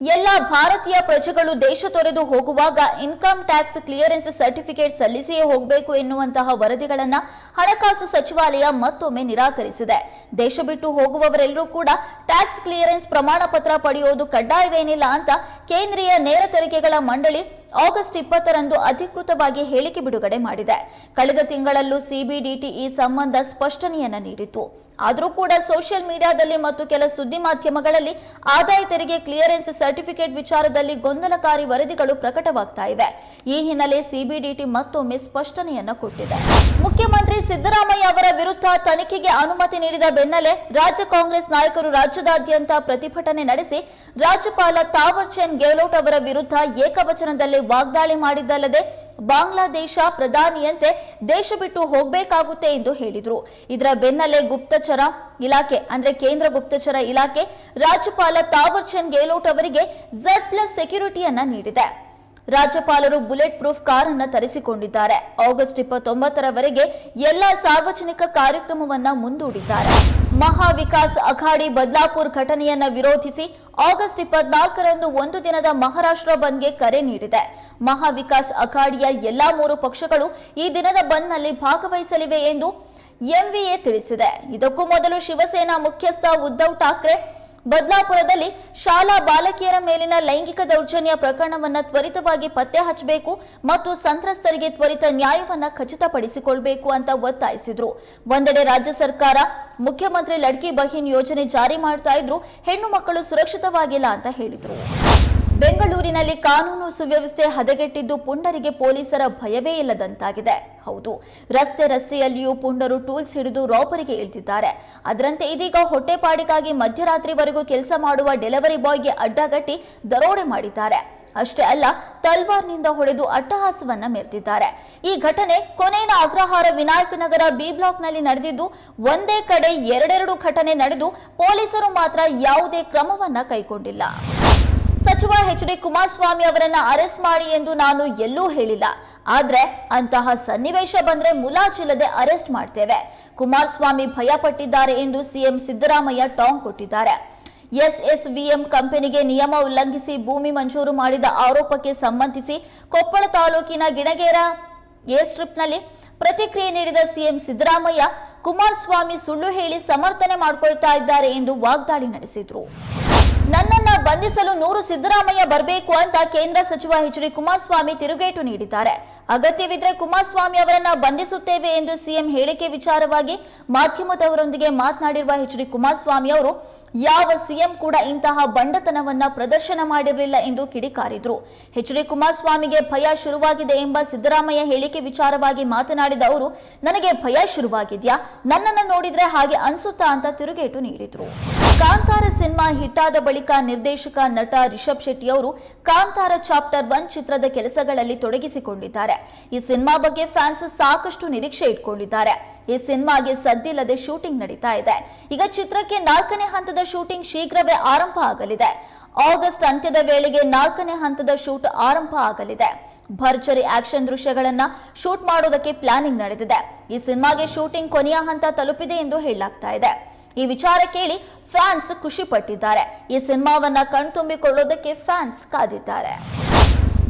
ಎಲ್ಲ ಭಾರತೀಯ ಪ್ರಜೆಗಳು ದೇಶ ತೊರೆದು ಹೋಗುವಾಗ ಇನ್ಕಮ್ ಟ್ಯಾಕ್ಸ್ ಕ್ಲಿಯರೆನ್ಸ್ ಸರ್ಟಿಫಿಕೇಟ್ ಸಲ್ಲಿಸಿಯೇ ಹೋಗಬೇಕು ಎನ್ನುವಂತಹ ವರದಿಗಳನ್ನ ಹಣಕಾಸು ಸಚಿವಾಲಯ ಮತ್ತೊಮ್ಮೆ ನಿರಾಕರಿಸಿದೆ. ದೇಶ ಬಿಟ್ಟು ಹೋಗುವವರೆಲ್ಲರೂ ಕೂಡ ಟ್ಯಾಕ್ಸ್ ಕ್ಲಿಯರೆನ್ಸ್ ಪ್ರಮಾಣ ಪತ್ರ ಪಡೆಯುವುದು ಕಡ್ಡಾಯವೇನಿಲ್ಲ ಅಂತ ಕೇಂದ್ರೀಯ ನೇರ ತೆರಿಗೆಗಳ ಮಂಡಳಿ ಆಗಸ್ಟ್ ಇಪ್ಪತ್ತರಂದು ಅಧಿಕೃತವಾಗಿ ಹೇಳಿಕೆ ಬಿಡುಗಡೆ ಮಾಡಿದೆ. ಕಳೆದ ತಿಂಗಳಲ್ಲೂ ಸಿಬಿಡಿಟಿ ಈ ಸಂಬಂಧ ಸ್ಪಷ್ಟನೆಯನ್ನ ನೀಡಿತು ಆದರೂ ಕೂಡ ಸೋಷಿಯಲ್ ಮೀಡಿಯಾದಲ್ಲಿ ಮತ್ತು ಕೆಲ ಸುದ್ದಿ ಮಾಧ್ಯಮಗಳಲ್ಲಿ ಆದಾಯ ತೆರಿಗೆ ಕ್ಲಿಯರೆನ್ಸ್ ಸರ್ಟಿಫಿಕೇಟ್ ವಿಚಾರದಲ್ಲಿ ಗೊಂದಲಕಾರಿ ವರದಿಗಳು ಪ್ರಕಟವಾಗ್ತಾ ಇವೆ. ಈ ಹಿನ್ನೆಲೆ ಸಿಬಿಡಿಟಿ ಮತ್ತೊಮ್ಮೆ ಸ್ಪಷ್ಟನೆಯನ್ನ ಕೊಟ್ಟಿದೆ. ಮುಖ್ಯಮಂತ್ರಿ ಸಿದ್ದರಾಮಯ್ಯ ಅವರ ವಿರುದ್ಧ ತನಿಖೆಗೆ ಅನುಮತಿ ನೀಡಿದ ಬೆನ್ನಲ್ಲೇ ರಾಜ್ಯ ಕಾಂಗ್ರೆಸ್ ನಾಯಕರು ರಾಜ್ಯದಾದ್ಯಂತ ಪ್ರತಿಭಟನೆ ನಡೆಸಿ, ರಾಜ್ಯಪಾಲ ತಾವರ್ ಚಂದ್ ಗೆಹ್ಲೋಟ್ ಅವರ ವಿರುದ್ಧ ಏಕವಚನದಲ್ಲಿ ವಾಗ್ದಾಳಿ ಮಾಡಿದ್ದಲ್ಲದೆ ಬಾಂಗ್ಲಾದೇಶ ಪ್ರಧಾನಿಯಂತೆ ದೇಶ ಬಿಟ್ಟು ಹೋಗಬೇಕಾಗುತ್ತೆ ಎಂದು ಹೇಳಿದರು. ಇದರ ಬೆನ್ನಲ್ಲೇ ಗುಪ್ತಚರ ಇಲಾಖೆ, ಅಂದ್ರೆ ಕೇಂದ್ರ ಗುಪ್ತಚರ ಇಲಾಖೆ, ರಾಜ್ಯಪಾಲ ತಾವರ್ ಚಂದ್ ಗೆಹ್ಲೋಟ್ ಅವರಿಗೆ ಝಡ್ ಪ್ಲಸ್ ಸೆಕ್ಯೂರಿಟಿಯನ್ನ ನೀಡಿದೆ. ರಾಜ್ಯಪಾಲರು ಬುಲೆಟ್ ಪ್ರೂಫ್ ಕಾರನ್ನು ತರಿಸಿಕೊಂಡಿದ್ದಾರೆ. ಆಗಸ್ಟ್ ಇಪ್ಪತ್ತೊಂಬತ್ತರವರೆಗೆ ಎಲ್ಲ ಸಾರ್ವಜನಿಕ ಕಾರ್ಯಕ್ರಮವನ್ನ ಮುಂದೂಡಿದ್ದಾರೆ. ಮಹಾ ವಿಕಾಸ್ ಅಖಾಡಿ ಬದ್ಲಾಪುರ್ ಘಟನೆಯನ್ನ ವಿರೋಧಿಸಿ ಆಗಸ್ಟ್ ಇಪ್ಪತ್ನಾಲ್ಕರಂದು ಒಂದು ದಿನದ ಮಹಾರಾಷ್ಟ್ರ ಬಂದ್ಗೆ ಕರೆ ನೀಡಿದೆ. ಮಹಾವಿಕಾಸ್ ಅಖಾಡಿಯ ಎಲ್ಲಾ ಮೂರು ಪಕ್ಷಗಳು ಈ ದಿನದ ಬಂದ್ನಲ್ಲಿ ಭಾಗವಹಿಸಲಿವೆ ಎಂದು ಎಂವಿಎ ತಿಳಿಸಿದೆ. ಇದಕ್ಕೂ ಮೊದಲು ಶಿವಸೇನಾ ಮುಖ್ಯಸ್ಥ ಉದ್ಧವ್ ಠಾಕ್ರೆ ಬದ್ಲಾಪುರದಲ್ಲಿ ಶಾಲಾ ಬಾಲಕಿಯರ ಮೇಲಿನ ಲೈಂಗಿಕ ದೌರ್ಜನ್ಯ ಪ್ರಕರಣವನ್ನು ತ್ವರಿತವಾಗಿ ಪತ್ತೆ ಹಚ್ಚಬೇಕು ಮತ್ತು ಸಂತ್ರಸ್ತರಿಗೆ ತ್ವರಿತ ನ್ಯಾಯವನ್ನ ಖಚಿತಪಡಿಸಿಕೊಳ್ಬೇಕು ಅಂತ ಒತ್ತಾಯಿಸಿದ್ರು. ಒಂದೆಡೆ ರಾಜ್ಯ ಸರ್ಕಾರ ಮುಖ್ಯಮಂತ್ರಿ ಲಡ್ಕಿ ಬಹಿನ್ ಯೋಜನೆ ಜಾರಿ ಮಾಡ್ತಾ ಇದ್ರು. ಹೆಣ್ಣು ಮಕ್ಕಳು ಸುರಕ್ಷಿತವಾಗಿಲ್ಲ ಅಂತ ಹೇಳಿದ್ರು. ಬೆಂಗಳೂರಿನಲ್ಲಿ ಕಾನೂನು ಸುವ್ಯವಸ್ಥೆ ಹದಗೆಟ್ಟಿದ್ದು ಪುಂಡರಿಗೆ ಪೊಲೀಸರ ಭಯವೇ ಇಲ್ಲದಂತಾಗಿದೆ. ಹೌದು, ರಸ್ತೆ ರಸ್ತೆಯಲ್ಲಿಯೂ ಪುಂಡರು ಟೂಲ್ಸ್ ಹಿಡಿದು ರಾಪರಿಗೆ ಇಳಿದಿದ್ದಾರೆ. ಅದರಂತೆ ಇದೀಗ ಹೊಟ್ಟೆಪಾಡಿಗಾಗಿ ಮಧ್ಯರಾತ್ರಿವರೆಗೂ ಕೆಲಸ ಮಾಡುವ ಡೆಲಿವರಿ ಬಾಯ್ಗೆ ಅಡ್ಡಗಟ್ಟಿ ದರೋಡೆ ಮಾಡಿದ್ದಾರೆ. ಅಷ್ಟೇ ಅಲ್ಲ, ತಲ್ವಾರ್ನಿಂದ ಹೊಡೆದು ಅಟ್ಟಹಾಸವನ್ನ ಮೆರೆದಿದ್ದಾರೆ. ಈ ಘಟನೆ ಕೊನೆಯ ಅಗ್ರಹಾರ ವಿನಾಯಕನಗರ ಬಿ ಬ್ಲಾಕ್ನಲ್ಲಿ ನಡೆದಿದ್ದು, ಒಂದೇ ಕಡೆ ಎರಡೆರಡು ಘಟನೆ ನಡೆದು ಪೊಲೀಸರು ಮಾತ್ರ ಯಾವುದೇ ಕ್ರಮವನ್ನ ಕೈಗೊಂಡಿಲ್ಲ. ಸಚಿವ ಎಚ್ ಡಿ ಕುಮಾರಸ್ವಾಮಿ ಅವರನ್ನ ಅರೆಸ್ಟ್ ಮಾಡಿ ಎಂದು ನಾನು ಎಲ್ಲೂ ಹೇಳಿಲ್ಲ. ಆದ್ರೆ ಅಂತಹ ಸನ್ನಿವೇಶ ಬಂದ್ರೆ ಮುಲಾಜಿಲ್ಲದೆ ಅರೆಸ್ಟ್ ಮಾಡ್ತೇವೆ. ಕುಮಾರಸ್ವಾಮಿ ಭಯ ಪಟ್ಟಿದ್ದಾರೆ ಎಂದು ಸಿಎಂ ಸಿದ್ದರಾಮಯ್ಯ ಟಾಂಗ್ ಕೊಟ್ಟಿದ್ದಾರೆ. ಎಸ್ಎಸ್ವಿಎಂ ಕಂಪನಿಗೆ ನಿಯಮ ಉಲ್ಲಂಘಿಸಿ ಭೂಮಿ ಮಂಜೂರು ಮಾಡಿದ ಆರೋಪಕ್ಕೆ ಸಂಬಂಧಿಸಿ ಕೊಪ್ಪಳ ತಾಲೂಕಿನ ಗಿಣಗೇರ ಎ ಸ್ಟ್ರಿಪ್ನಲ್ಲಿ ಪ್ರತಿಕ್ರಿಯೆ ನೀಡಿದ ಸಿಎಂ ಸಿದ್ದರಾಮಯ್ಯ, ಕುಮಾರಸ್ವಾಮಿ ಸುಳ್ಳು ಹೇಳಿ ಸಮರ್ಥನೆ ಮಾಡಿಕೊಳ್ತಾ ಇದ್ದಾರೆ ಎಂದು ವಾಗ್ದಾಳಿ ನಡೆಸಿದ್ರು. ನನ್ನನ್ನ ಬಂಧಿಸಲು ನೂರು ಸಿದ್ದರಾಮಯ್ಯ ಬರಬೇಕು ಅಂತ ಕೇಂದ್ರ ಸಚಿವ ಎಚ್ ಡಿ ಕುಮಾರಸ್ವಾಮಿ ತಿರುಗೇಟು ನೀಡಿದ್ದಾರೆ. ಅಗತ್ಯವಿದ್ರೆ ಕುಮಾರಸ್ವಾಮಿ ಅವರನ್ನ ಬಂಧಿಸುತ್ತೇವೆ ಎಂದು ಸಿಎಂ ಹೇಳಿಕೆ ವಿಚಾರವಾಗಿ ಮಾಧ್ಯಮದವರೊಂದಿಗೆ ಮಾತನಾಡಿರುವ ಎಚ್ ಡಿ ಕುಮಾರಸ್ವಾಮಿ ಅವರು, ಯಾವ ಸಿಎಂ ಕೂಡ ಇಂತಹ ಬಂಡತನವನ್ನ ಪ್ರದರ್ಶನ ಮಾಡಿರಲಿಲ್ಲ ಎಂದು ಕಿಡಿಕಾರಿದ್ರು. ಎಚ್ ಡಿ ಕುಮಾರಸ್ವಾಮಿಗೆ ಭಯ ಶುರುವಾಗಿದೆ ಎಂಬ ಸಿದ್ದರಾಮಯ್ಯ ಹೇಳಿಕೆ ವಿಚಾರವಾಗಿ ಮಾತನಾಡಿದ ಅವರು, ನನಗೆ ಭಯ ಶುರುವಾಗಿದ್ಯಾ? ನನ್ನನ್ನು ನೋಡಿದ್ರೆ ಹಾಗೆ ಅನ್ಸುತ್ತಾ ಅಂತ ತಿರುಗೇಟು ನೀಡಿದ್ರು. ಕಾಂತಾರ ಸಿನಿಮಾ ಹಿಟ್ಟಾದ ಬಳಿಕ ನಿರ್ದೇಶಕ ನಟ ರಿಷಬ್ ಶೆಟ್ಟಿ ಅವರು ಕಾಂತಾರ ಚಾಪ್ಟರ್ ಒನ್ ಚಿತ್ರದ ಕೆಲಸಗಳಲ್ಲಿ ತೊಡಗಿಸಿಕೊಂಡಿದ್ದಾರೆ. ಈ ಸಿನಿಮಾ ಬಗ್ಗೆ ಫ್ಯಾನ್ಸ್ ಸಾಕಷ್ಟು ನಿರೀಕ್ಷೆ ಇಟ್ಕೊಂಡಿದ್ದಾರೆ. ಈ ಸಿನಿಮಾಗೆ ಸದ್ದಿಲ್ಲದೆ ಶೂಟಿಂಗ್ ನಡೀತಾ ಇದೆ. ಈಗ ಚಿತ್ರಕ್ಕೆ ನಾಲ್ಕನೇ ಹಂತದ ಶೂಟಿಂಗ್ ಶೀಘ್ರವೇ ಆರಂಭ ಆಗಲಿದೆ. ಆಗಸ್ಟ್ ಅಂತ್ಯದ ವೇಳೆಗೆ ನಾಲ್ಕನೇ ಹಂತದ ಶೂಟ್ ಆರಂಭ ಆಗಲಿದೆ. ಭರ್ಜರಿ ಆಕ್ಷನ್ ದೃಶ್ಯಗಳನ್ನ ಶೂಟ್ ಮಾಡೋದಕ್ಕೆ ಪ್ಲಾನಿಂಗ್ ನಡೆದಿದೆ. ಈ ಸಿನಿಮಾಗೆ ಶೂಟಿಂಗ್ ಕೊನೆಯ ಹಂತ ತಲುಪಿದೆ ಎಂದು ಹೇಳಲಾಗ್ತಾ ಇದೆ. ಈ ವಿಚಾರ ಕೇಳಿ ಫ್ಯಾನ್ಸ್ ಖುಷಿ ಪಟ್ಟಿದ್ದಾರೆ ಈ ಸಿನಿಮಾವನ್ನ ಕಣ್ತುಂಬಿಕೊಳ್ಳೋದಕ್ಕೆ ಫ್ಯಾನ್ಸ್ ಕಾದಿದ್ದಾರೆ.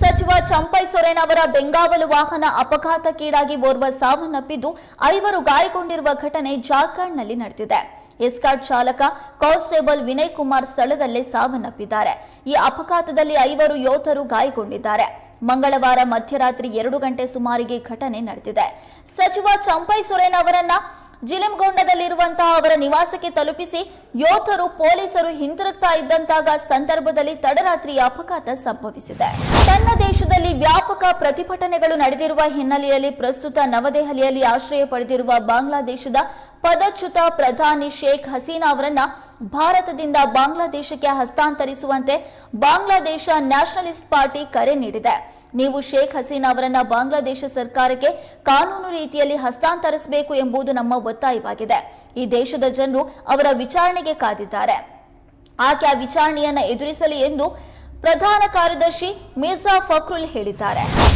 ಸಚಿವ ಚಂಪೈ ಸೊರೇನ್ ಅವರ ಬೆಂಗಾವಲು ವಾಹನ ಅಪಘಾತಕ್ಕೀಡಾಗಿ ಓರ್ವ ಸಾವನ್ನಪ್ಪಿದ್ದು ಐವರು ಗಾಯಗೊಂಡಿರುವ ಘಟನೆ ಜಾರ್ಖಂಡ್ನಲ್ಲಿ ನಡೆದಿದೆ. ಎಸ್ಕಾರ್ಟ್ ಚಾಲಕ ಕಾನ್ಸ್ಟೇಬಲ್ ವಿನಯ್ ಕುಮಾರ್ ಸ್ಥಳದಲ್ಲೇ ಸಾವನ್ನಪ್ಪಿದ್ದಾರೆ. ಈ ಅಪಘಾತದಲ್ಲಿ ಐವರು ಯೋಧರು ಗಾಯಗೊಂಡಿದ್ದಾರೆ. ಮಂಗಳವಾರ ಮಧ್ಯರಾತ್ರಿ ಎರಡು ಗಂಟೆ ಸುಮಾರಿಗೆ ಘಟನೆ ನಡೆದಿದೆ. ಸಚಿವ ಚಂಪೈ ಸೊರೇನ್ ಅವರನ್ನ ಜಿಲೆಂಗೊಂಡದಲ್ಲಿರುವಂತಹ ಅವರ ನಿವಾಸಕ್ಕೆ ತಲುಪಿಸಿ ಯೋಧರು ಪೊಲೀಸರು ಹಿಂತಿರುಗ್ತಾ ಇದ್ದಂತಾಗ ಸಂದರ್ಭದಲ್ಲಿ ತಡರಾತ್ರಿ ಅಪಘಾತ ಸಂಭವಿಸಿದೆ. ತನ್ನ ದೇಶದಲ್ಲಿ ವ್ಯಾಪಕ ಪ್ರತಿಭಟನೆಗಳು ನಡೆದಿರುವ ಹಿನ್ನೆಲೆಯಲ್ಲಿ ಪ್ರಸ್ತುತ ನವದೆಹಲಿಯಲ್ಲಿ ಆಶ್ರಯ ಪಡೆದಿರುವ ಬಾಂಗ್ಲಾದೇಶದ ಪದಚ್ಯುತ ಪ್ರಧಾನಿ ಶೇಖ್ ಹಸೀನಾ ಅವರನ್ನ ಭಾರತದಿಂದ ಬಾಂಗ್ಲಾದೇಶಕ್ಕೆ ಹಸ್ತಾಂತರಿಸುವಂತೆ ಬಾಂಗ್ಲಾದೇಶ ನ್ಯಾಷನಲಿಸ್ಟ್ ಪಾರ್ಟಿ ಕರೆ ನೀಡಿದೆ. ನೀವು ಶೇಖ್ ಹಸೀನಾ ಅವರನ್ನ ಬಾಂಗ್ಲಾದೇಶ ಸರ್ಕಾರಕ್ಕೆ ಕಾನೂನು ರೀತಿಯಲ್ಲಿ ಹಸ್ತಾಂತರಿಸಬೇಕು ಎಂಬುದು ನಮ್ಮ ಒತ್ತಾಯವಾಗಿದೆ. ಈ ದೇಶದ ಜನರು ಅವರ ವಿಚಾರಣೆಗೆ ಕಾದಿದ್ದಾರೆ. ಆಕೆ ಆ ವಿಚಾರಣೆಯನ್ನ ಎದುರಿಸಲಿ ಎಂದು ಪ್ರಧಾನ ಕಾರ್ಯದರ್ಶಿ ಮಿರ್ಜಾ ಫಕ್ರುಲ್ ಹೇಳಿದ್ದಾರೆ.